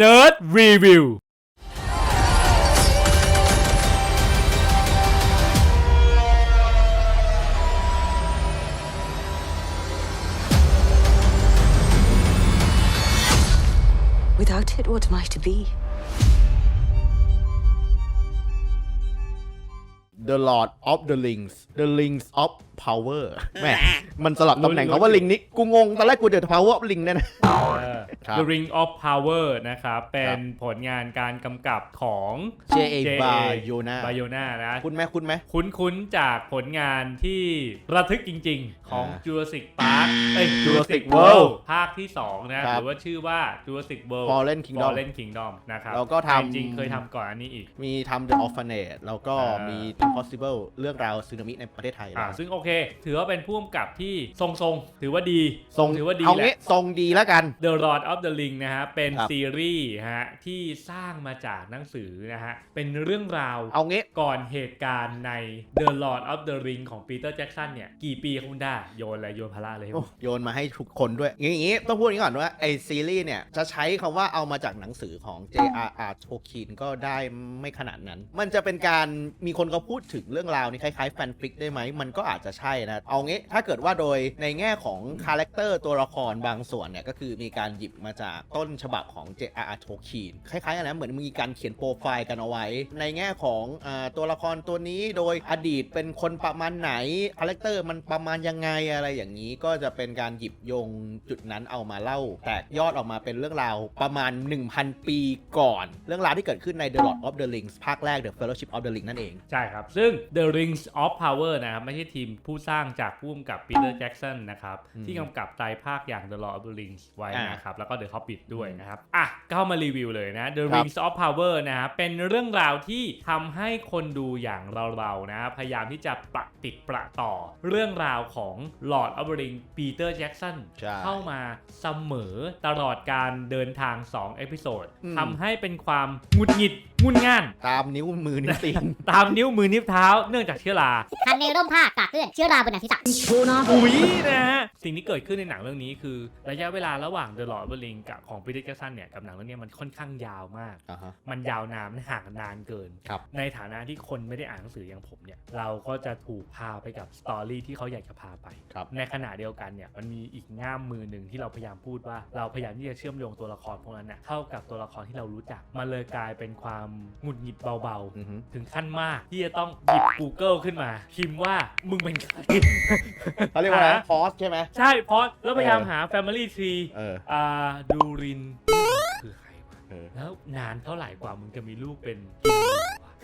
Nerd Review Without it, what am I to be? The Lord of the Rings The Rings of Power แหม่มันสลับตำแหน่งเขาว่าลิงนี้กูงง ตอนแรกกูเดือด Power of Ring เนี่ยนะ ครับ The Ring of Power นะครับ เป็นผลงานการกำกับของ J.A. Bayona บายนานะ คุณไหมคุณไหม คุ้นๆ จากผลงานที่ระทึกจริงๆ ของ อ่า Jurassic Park เอ้ย Jurassic Jurassic World World ภาคที่ 2 นะ ครัหบรือว่าชื่อว่า Jurassic World Fallen Kingdom Fallen Kingdom นะครับแล้วก็ทำ แต่จริงๆเคยทำก่อนอันนี้อีก มีทำ The Orphanage แล้วก็อ่ามีมี Impossible เรื่องราวสึนามิในประเทศไทยอ่าแล้วซึ่งโอเค ถือว่าเป็นผู้กำกับที่ทรงๆ ถือว่าดีทรงถือว่าดีเอาแหละงี้ทรงดีแล้วกัน The Lord of the Ring นะฮะ เป็นครับ ซีรีส์ฮะที่สร้างมาจากหนังสือนะฮะ เป็นเรื่องราว เอางี้ ก่อนเหตุการณ์ใน The Lord of the Ring ของปีเตอร์แจ็กสันเนี่ย กี่ปีคุณได้โยนอะไรโยนพาระเลยให้โอ้ผม โยนมาให้ทุกคนด้วยอย่างงี้ต้องพูดอย่างนี้ก่อนว่าไอซีรีส์เนี่ยจะใช้คำว่าเอามาจากหนังสือของ J.R.R. Tolkien ก็ได้ไม่ขนาดนั้น มันจะเป็นการมีคนเขาพูดถึงเรื่องราวนี้คล้ายๆแฟนฟิกได้ไหมมันก็อาจจะใช่นะ เอางี้ถ้าเกิดว่าโดยในแง่ของคาแรคเตอร์ตัวละครบางส่วนเนี่ยก็คือมีการหยิบมาจากต้นฉบับของ J.R.R. Tolkien คล้ายๆกันนะเหมือนมีการเขียนโปรไฟล์กันเอาไว้ ในแง่ของอตัวละครตัวนี้โดยอดีตเป็นคนประมาณไหนคาแรคเตอร์มันประมาณยังไงอะไรอย่างนี้ก็จะเป็นการหยิบโยงจุดนั้นเอามาเล่า แตกยอดออกมาเป็นเรื่องราวประมาณ 1,000 ปีก่อน เรื่องราวที่เกิดขึ้นใน The Lord of the Rings ภาคแรก The Fellowship of the Ring นั่นเอง ใช่ครับซึ่ง The Rings of Power นะครับไม่ใช่ทีมผู้สร้างจากผู้กำกับปีเตอร์แจ็กสันนะครับอืมที่กำกับไตรภาคอย่าง The Lord of the Rings ไว้อ่านนะครับ แล้วก็ The Hobbit ด้วยนะครับ อะเข้ามารีวิวเลยนะ The ครับ Rings of Power นะครับเป็นเรื่องราวที่ทำให้คนดูอย่างเราๆนะพยายามที่จะประติดประต่อเรื่องราวของ Lord of the Ring ปีเตอร์แจ็กสันใช่เข้ามาเสมอตลอดการเดินทาง2เอพิโซดอืมทำให้เป็นความหงุดหงิด งุนง่าน ตามนิ้วมือนิ้วตีนตามนิ้วมือนิ้วเท้าเนื่องจากเชื้อราคันในร่มผ้ากากเลื่อนเชื้อราบนหนังศีรษะปุ๋ยนะฮะสิ่งที่เกิดขึ้นในหนังเรื่องนี้คือ ระยะเวลาระหว่าง The Lord of the Ring กับของ Peter Jackson เนี่ยกับหนังเรื่องนี้มันค่อนข้างยาวมาก อ่าฮะ มันยาวนานมันห่างนานเกิน ครับ ในฐานะที่คนไม่ได้อ่านหนังสืออย่างผมเนี่ยเราก็จะถูกพาไปกับสตอรี่ที่เขาอยากจะพาไป ครับ ในขณะเดียวกันเนี่ยมันมีอีกง่ามมือหนึ่งที่เราพยายามพูดว่า เราพยายามที่จะเชื่อมโยงตัวละครพวกนั้นน่ะเข้ากับตัวละครที่เรารู้จักมันเลยกลายเป็นความหงุดหงิดเบาๆอือฮึถึงขั้นมากที่จะต้องหยิบ Google ขึ้นมา พิมพ์ว่ามึงเป็นใคร เขาเรียกว่าอะไรหาพอสใช่ไหม ใช่เพราะแล้วพยายามเออหา Family Tree เออ อ่าดูริน คือใครวะเออ แล้วนานเท่าไหร่กว่ามึงจะมีลูกเป็นกิมลีวะ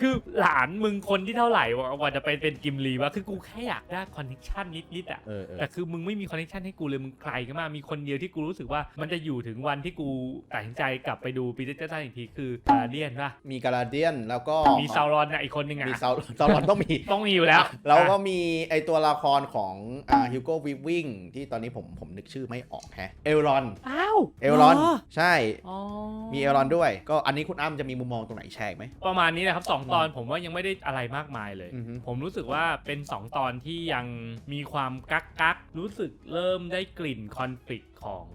คือหลานมึงคนที่เท่าไหร่วะกว่าจะไปเป็นกิมลีวะคือกูแค่อยากได้คอนเนคชันนิดๆอะเออเออแต่คือมึงไม่มีคอนเนคชันให้กูเลยมึงไกลกันมากมีคนเดียวที่กูรู้สึกว่ามันจะอยู่ถึงวันที่กูตัดสินใจกลับไปดูปีเตอร์เจสันอีกทีคือการเดียนป่ะมีกาลาเดียนแล้วก็มีซาวรอนน่ะอีกคนนึงอะมีซาวซาวรอนต้องมี ต้องมีอยู่แล้วแล้วก็มีไอตัวละครของอ่าฮิวโก้วิวิงที่ตอนนี้ผมผมนึกชื่อไม่ออกแฮะเอลรอน อ้าวเอลรอนหใช่ อ๋อมีเอลรอนด้วย ก็อันนี้คุณอ้ำจะมีมุมมองตรงไหนแชร์อีกไหม ประมาณนี้นะครับสองตอนผมว่ายังไม่ได้อะไรมากมายเลย อือฮึ ผมรู้สึกว่าเป็น 2 ตอนที่ยังมีความกักกักๆรู้สึกเริ่มได้กลิ่นคอนฟ lict ของ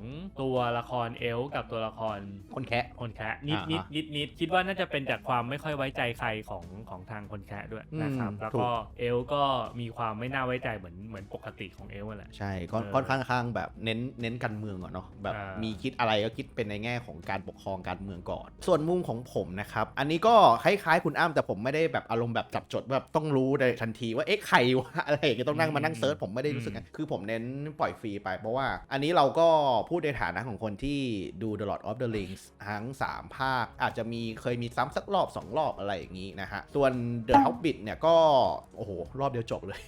ตัวละครเอลฟ์กับตัวละครคนแคะ คนแคะนิดอ่านิดฮะนิดนิดคิดว่าน่าจะเป็นจากความไม่ค่อยไว้ใจใครของของทางคนแคะด้วยนะครับอืมแล้วถูก็กเอลฟ์ก็มีความไม่น่าไว้ใจเหมือนเหมือนปกติของเอลฟ์นั่นแหละ ใช่ก็เออค่อนข้างข้างแบบเน้นเน้นการเมืองก่อนเนาะแบบอ่ามีมีคิดอะไรก็คิดเป็นในแง่ของการปกครองการเมืองก่อน ส่วนมุมของผมนะครับ อันนี้ก็คล้ายๆคุณอ้ำแต่ผมไม่ได้แบบอารมณ์แบบจับจดแบบต้องรู้ในทันทีว่าเอ๊ะใครวะ อะไรอย่างเงี้ยต้องนั่งมานั่งเซิร์ชผมไม่ได้รู้สึกงั้นคือผมเน้นปล่อยฟรีไปเพราะว่า อันนี้เราก็พูดในฐานะของคนที่ดู The Lord of the Rings ทั้ง 3 ภาค อาจจะมีเคยมีซ้ำสักรอบ 2 รอบอะไรอย่างนี้นะฮะ ส่วน The Hobbit เนี่ยก็ โอ้โห รอบเดียวจบเลย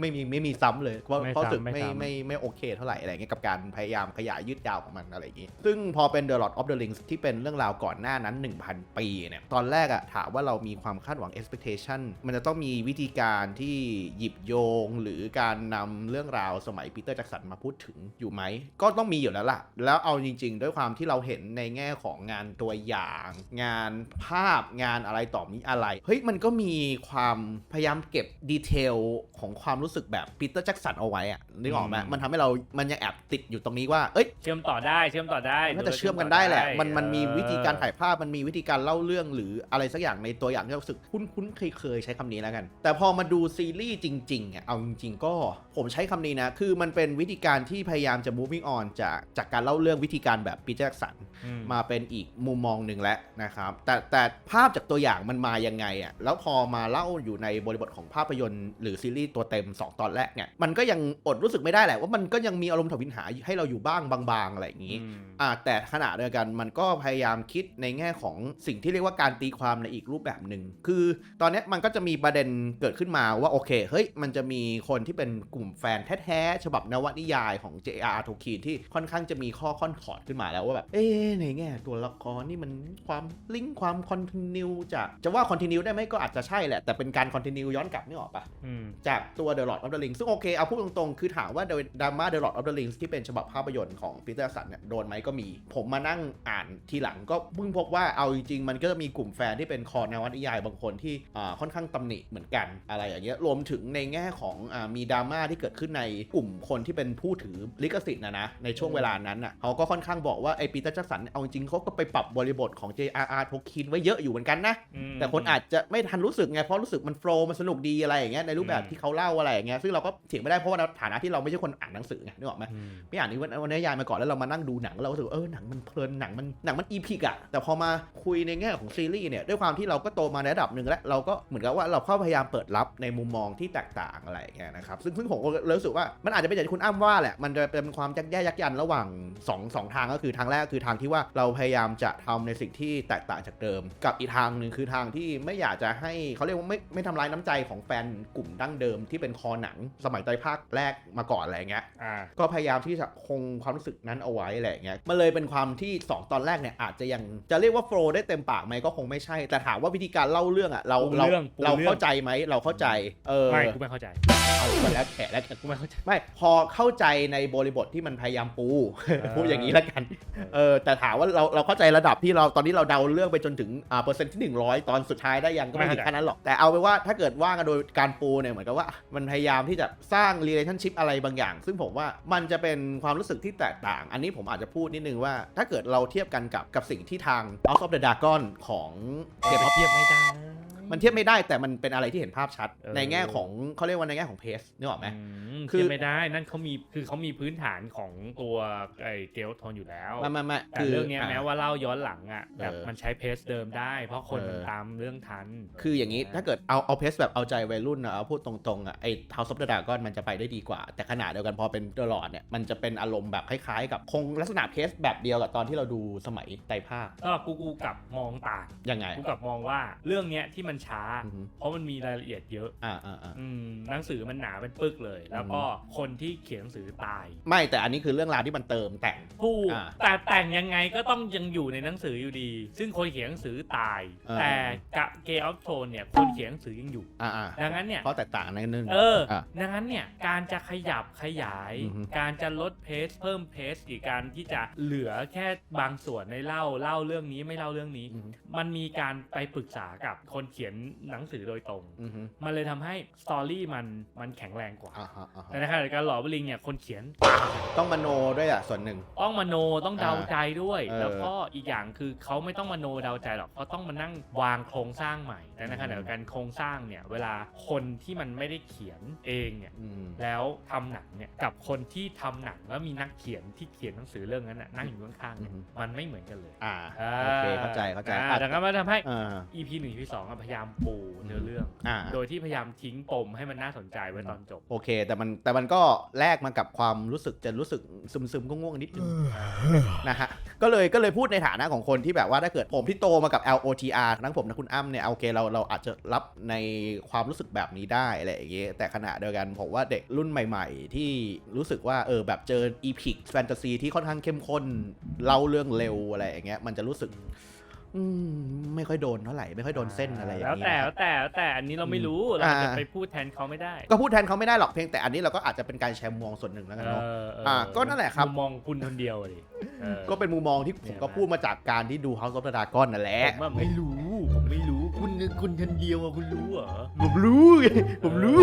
ไม่มีไม่มีซ้ำเลย เพราะไม่เพราะซ้ำรู้สึกไม่ไม่ซ้ำไม่ไม่โอเคเท่าไหร่อะไรอย่างเงี้ยกับการพยายามขยายยืดยาวของมันอะไรอย่างงี้ ซึ่งพอเป็น The Lord of the Rings ที่เป็นเรื่องราวก่อนหน้านั้น 1,000 ปีเนี่ยตอนแรกอะถามว่าเรามีความคาดหวัง expectation มันจะต้องมีวิธีการที่หยิบโยงหรือการนำเรื่องราวสมัยปีเตอร์แจ็กสันมาพูดถึงอยู่ไหมก็ก็ต้องมีอยู่แล้วล่ะ แล้วเอาจริง ๆ ด้วยความที่เราเห็นในแง่ของงานตัวอย่าง งานภาพงานอะไรต่อมีอะไร เฮ้ยมันก็มีความพยายามเก็บดีเทลของความรู้สึกแบบปีเตอร์แจ็กสันเอาไว้อะนึกออกไหมอืมมันทำให้เรามันยังแอบติดอยู่ตรงนี้ว่าเอ้ยเชื่อมต่อได้เชื่อมต่อได้น่าจะเชื่อมกันได้แหละ มันมันมีวิธีการเออถ่ายภาพมันมีวิธีการเล่าเรื่องหรืออะไรสักอย่างในตัวอย่างที่เรารู้สึกคุ้นคุ้นเคยเคยๆใช้คำนี้แล้วกัน แต่พอมาดูซีรีส์จริงๆอะเอาจริงๆก็ผมใช้คำนี้นะคือมันเป็นวิธีการที่พยายามจะ moving on จากจากการเล่าเรื่องวิธีการแบบปีเตอร์แจ็คสันอืมมาเป็นอีกมุมมองหนึ่งแล้วนะครับ แต่แต่ภาพจากตัวอย่างมันมายังไงอะแล้วพอมาเล่าอยู่ในบริบทของภาพยนตร์ หรือซีรีส์ตัวเต็ม 2 ตอนแรกเนี่ยมันก็ยังอดรู้สึกไม่ได้แหละว่ามันก็ยังมีอารมณ์ถวิลหาให้เราอยู่บ้างบางๆอะไรอย่างนี้อืมอ่าแต่ขณะเดียวกันมันก็พยายามคิดในแง่ของสิ่งที่เรียกว่าการตีความในอีกรูปแบบหนึ่งคือตอนเนี้ยมันก็จะมีประเด็นเกิดขึ้นมาว่าโอเคเฮ้ยมันจะมีคนที่เป็นกลุ่มแฟนแท้ๆฉบับนวนิยายของ J.R.R. Tolkien ที่ค่อนข้างจะมีข้อค่อนขอดขึ้นมาแล้วว่าแบบเอ๊ะในแง่ตัวละครนี่มันความลิงก์ความคอนติเนียจากจะว่าคอนติเนียได้ไหมก็อาจจะใช่แหละ แต่เป็นการคอนติเนียย้อนกลับนี่ออกปะอืมจากตัว The Lord of the Rings ซึ่งโอเคเอาพูดตรงๆ คือถามว่าดราม่า The Lord of the Rings ที่เป็นฉบับภาพยนตร์ของปีเตอร์สันเนี่ยโดนไหมก็มี ผมมานั่งอ่านทีหลังก็เพิ่งพบว่าเอาจริงๆมันก็จะมีกลุ่มแฟนที่เป็นคอนวนิยายบางคนที่อ่าค่อนข้างตำหนิเหมือนกันอะไรอย่างเงี้ยรวมถึงในแง่ของอามีดราม่าที่เกิดขึ้นในกลุ่มคนที่เป็นผู้ถือลิขสิทธิ์นะนะในช่วงเวลานั้นอะเขาก็ค่อนข้างบอกว่าไอ้ปีเตอร์แจ็คสันเอาจริงๆเขาก็ไปปรับบริบทของ J.R.R. Tolkien ไว้เยอะอยู่เหมือนกันนะอืมแต่คนอาจจะไม่ทันรู้สึกไง เพราะรู้สึกมันโฟล์มันสนุกดีอะไรอย่างเงี้ยในรูปแบบอืมที่เขาเล่าอะไรอย่างเงี้ยซึ่งเราก็เถียงไม่ได้เพราะว่าในฐานะที่เราไม่ใช่คนอ่านหนังสือไงนึกออกไหมอืมไม่อ่านนิวรรณยายมาก่อนแล้วเรามานั่งดูหนังแล้วเราก็รู้สึกว่าเออหนังมันเพลินหนังมันหนังมันอีพิกอะแต่พอมาคุยในแง่ของซีรีส์เนี่ยด้วยความที่เราก็โตมาในระดับหนึ่งแล้วเราก็เหมือนกับว่าเราก็พยายามเปิดรับในมุมมองที่แตกต่างอะไรอย่างเงี้ยนะครับซึ่งซึ่งผมก็เลยรู้สึกว่ามันอาจจะเป็นอย่างที่คุณอ้ำว่าแหละมันจะเป็นความยักแย่ยักยันระหว่างสองสองทางก็คือทางแรกคือทางที่ว่าเราพยายามจะทำในสิ่งที่แตกต่างจากเดิม กับอีกทางหนึ่งคือทางที่ไม่อยากจะให้เขาเรียกว่าไม่ไม่ทำลายน้ำใจของแฟนกลุ่มดั้งเดิมที่เป็นคอหนังสมัยไตรภาคแรกมาก่อนอะไรอย่างเงี้ยอ่าก็พยายามที่จะคงความรู้สึกนั้นเอาไว้แหละอย่างเงี้ยมันเลยเป็นความที่ 2 ตอนแรกเนี่ยอาจจะยังจะเรียกว่าโฟล์ได้เต็มปากไหมก็คงไม่ใช่แต่ถามว่าวิธีการเล่าเรื่องอะเราปูเราเรื่องปูเราเรื่องเข้าใจไหมเราเข้าใจเออไม่กูไม่เข้าใจเอาไปแล้วแฉแล้วกูไม่เข้าใจไม่พอเข้าใจในบริบทที่มันพยายามปูอพูดอย่างนี้แล้วกันเออแต่ถามว่าเราเราเข้าใจระดับที่เราตอนนี้เราเดาเรื่องไปจนถึงอ่าเปอร์เซ็นต์ที่100 ตอนสุดท้ายได้ยังก็ไม่ถึงขั้นนั้นหรอกแต่เอาไปนว่าถ้าเกิดว่ากันโดยการปูเนี่ยเหมือนกับว่า มันพยายามที่จะสร้าง relationship อะไรบางอย่าง ซึ่งผมว่ามันจะเป็นความรู้สึกที่แตกต่าง อันนี้ผมอาจจะพูดนิดนึงว่า ถ้าเกิดเราเทียบกันกับกับสิ่งที่ทาง House of the Dragon ของเทียบเทียบไม่ได้ มันเทียบไม่ได้แต่มันเป็นอะไรที่เห็นภาพชัด เออ ในแง่ของเขาเรียกว่าในแง่ของเพสนึกออกไหมอืมคือ เทียบไม่ได้นั่นเขามีคือเขามีพื้นฐานของตัวไอ้เกลทอนอยู่แล้วไม่ไม่ไม่แต่เรื่องเนี้ยะ แม้ว่าเล่าย้อนหลังอะแบบเออมันใช้เพสเดิมได้ เพราะคนมันเออ ตามเรื่องทัน คืออย่างนี้ถ้าเกิดเอาเอาเพสแบบเอาใจวัยรุ่นอะเอาพูดตรงๆอะไอ้ House of the Dragon มันจะไปได้ดีกว่า แต่ขนาดเดียวกันพอเป็น The Lord เนี่ยมันจะเป็นอารมณ์แบบคล้ายๆ กับคงลักษณะเพสแบบเดียวกับตอนที่เราดูสมัยไตรภาคก็กูกูกลับมองต่างยังไง กูกลับมองว่าเรื่องเนี้ยที่มันช้าอือฮึเพราะมันมีรายละเอียดเยอะอ่าอ่าอ่าอืมหนังสือมันหนาเป็นปึกเลย แล้วก็คนที่เขียนหนังสือตาย ไม่แต่อันนี้คือเรื่องราวที่มันเติมแต่งผู้อ่าแต่แต่งยังไงก็ต้องยังอยู่ในหนังสืออยู่ดี ซึ่งคนเขียนหนังสือตายอ่าแต่กับเกมออฟโทนเนี่ยคนเขียนหนังสือยังอยู่อ่าอ่าดังนั้นเนี่ยเพราะแตกต่างในนึงเอออะดังนั้นเนี่ยการจะขยับขยายอือฮึการจะลดเพสเพิ่มเพสอีกการที่จะเหลือแค่บางส่วนในเล่าเล่าเรื่องนี้ไม่เล่าเรื่องนี้อือฮึมันมีการไปปรึกษากับคนเขียนหนังสือโดยตรง อือฮึมันเลยทำให้สตอรี่มันมันแข็งแรงกว่าอ่าฮะอ่าฮะแต่ในขณะเดียวกันหลอบลิงเนี่ยคนเขียน ต้องมโนด้วยอะส่วนหนึ่ง ต้องมโนต้องเดาใจด้วย เออแล้วก็อีกอย่างคือเขาไม่ต้องมโนเดาใจหรอกเขาต้องมานั่งวางโครงสร้างใหม่แต่ในขณะเดียวกันโครงสร้างเนี่ยเวลาคนที่มันไม่ได้เขียนเองเนี่ย อืม แล้วทำหนังเนี่ยกับคนที่ทำหนังแล้วมีนักเขียนที่เขียนหนังสือเรื่องนั้นน่ะนั่งอยู่ข้างๆเนี่ยอือฮึ มันไม่เหมือนกันเลยอ่าโอเคเข้าใจเข้าใจอ่อะดังนั้นมันทำให้ อ่า EP 1 EP 2อะพยายามปูเนื้อเรื่อง อ่า โดยที่พยายามทิ้งปมให้มันน่าสนใจไว้ตอนจบ โอเค แต่มันแต่มันก็แลกมากับความรู้สึกจะรู้สึกซึมซึมๆง่วงๆนิดนึงนะฮะก็เลยก็เลยพูดในฐานะของคนที่แบบว่าถ้าเกิดผมที่โตมากับ LOTR ทั้งผมและคุณอ้ำเนี่ยโอเคเราเราอาจจะรับในความรู้สึกแบบนี้ได้อะไรอย่างเงี้ยแต่ขณะเดียวกันผมว่าเด็กรุ่นใหม่ ๆ ที่รู้สึกว่าเออแบบเจออีพิกแฟนตาซีที่ค่อนข้างเข้มข้นเล่าเรื่องเร็วอะไรอย่างเงี้ยมันจะรู้สึก อืมไม่ค่อยโดนเท่าไหร่ไม่ค่อยโดนเส้นอะไรอย่างแล้วนี้แต่นะคแล้รับวแต่แล้วแต่อันนี้เราไม่รู้เราอ่าจะไปพูดแทนเขาไม่ได้ก็พูดแทนเขาไม่ได้หรอกเพียงแต่อันนี้เราก็อาจจะเป็นการแชร์มุมมองส่วนหนึ่งแล้วกันเนาะเออเอออ่าก็นั่นแหละครับ มุมมองคุณคนเดียวอะดิเออ ก็เป็นมุมมองที่ผมก็พูดมาจากการที่ดู House of the Dragon นั่นแหละ ผมว่าไม่รู้ ผมไม่รู้ คุณคุณคนเดียวอะคุณรู้เหรอ ผมรู้ไงผมรู้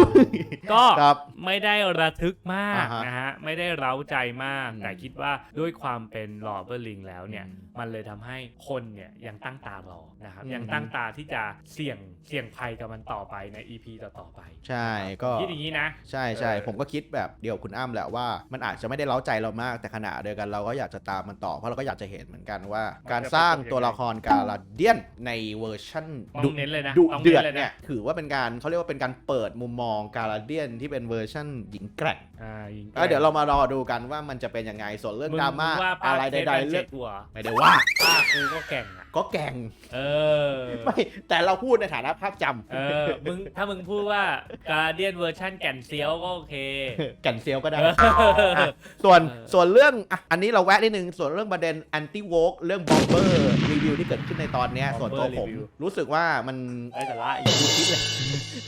ก็ครับ ไม่ได้ระทึกมากอ่าฮะนะฮะ ไม่ได้เร้าใจมาก อืมแต่คิดว่าด้วยความเป็นลอเบอร์ลิงแล้วเนี่ย อืมมันเลยทำให้คนเนี่ยยังตั้งตารอนะครับ อืม ยังตั้งตาที่จะเสี่ยงเสี่ยงภัยกับมันต่อไปใน EP ต่อๆไปใช่ก็ คิดอย่างนี้นะ ใช่ใช่เออ ผมก็คิดแบบเดียวคุณอ้ำแหละว่ามันอาจจะไม่ได้เล้าใจเรามากแต่ขณะเดียวกันเราก็อยากจะตามมันต่อเพราะเราก็อยากจะเห็นเหมือนกันว่า การสร้างตัวละครกาลาเดียนในเวอร์ชั่นต้องเน้นเลยนะดุต้องเดืเน้อดนเลยเนี่นะยถือว่าเป็นการเขาเรียกว่าเป็นการเปิดมุมมองกาลาเดียนที่เป็นเวอร์ชั่นหญิงแกร่งอ่ายิงเออเดี๋ยวเรามารอดูกันว่ามันจะเป็นยังไงส่วนเรื่องมึงดราม่ามึงว่าป้าอะไรเคสใดแบนๆเจ็เรื่อบงกูเหรอไม่ได้ว่าป้ากูก็แก่งอะก็แกงเออไม่แต่เราพูดในฐานะภาพจำเออมึงถ้ามึงพูดว่าการเดียนเวอร์ชันแก่นเซียวก็โอเคแก่นเซียวก็ได้เอออะส่วนเออส่วนเรื่องอะอันนี้เราแวะนิดนึงส่วนเรื่องประเด็นแอนตี้โวกเรื่องบอมเบอร์รีวิวที่เกิดขึ้นในตอนเนี้ย Bomber ส่วนตัวผม review รู้สึกว่ามันไอ้สาระอีกดูคิดเลย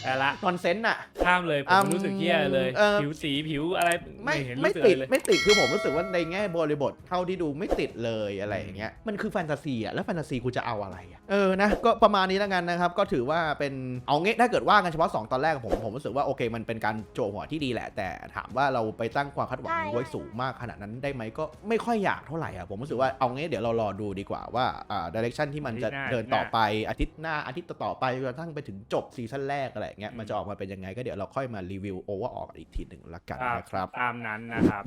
แต่ละนอนเซนต์อะข้ามเลยผอืมมรู้สึกเฮี้ยเลย เออผิวสีผิวอะไรไม่เห็นไม่รู้สึกติดเลย ไม่ติดคือผมรู้สึกว่าในแง่บริบทเท่าที่ดูไม่ติดเลยอะไรอย่างเงี้ยมันคือแฟนตาซีอะแล้วแฟนตาซีกูจะเอาอะไรอะเออนะก็ประมาณนี้แล้วกันนะครับ ก็ถือว่าเป็นเอางี้ถ้าเกิดว่ากันเฉพาะ 2 ตอนแรกผมผมรู้สึกว่าโอเค มันเป็นการโจหัวที่ดีแหละ แต่ถามว่าเราไปตั้งความคาดหวังไว้สูงมากขนาดนั้นได้ไหมก็ไม่ค่อยอยากเท่าไหร่อะผมรู้สึกว่าเอางี้เดี๋ยวเรารอดูดีกว่าว่าอ่าดิเรกชันที่มันจะอาทิตย์หน้าเดินต่อไปอาทิตย์หน้าอาทิตย์ต่อๆไปจนกระทั่งไปถึงจบซีซั่นแรกอะไรอย่างเงี้ยมันจะออกมาเป็นยังไงก็เดี๋ยวเราค่อยมารีวิวโอเวอร์ออกอีกทีหนึ่งละกันครับนะครับ ตามนั้นนะครับ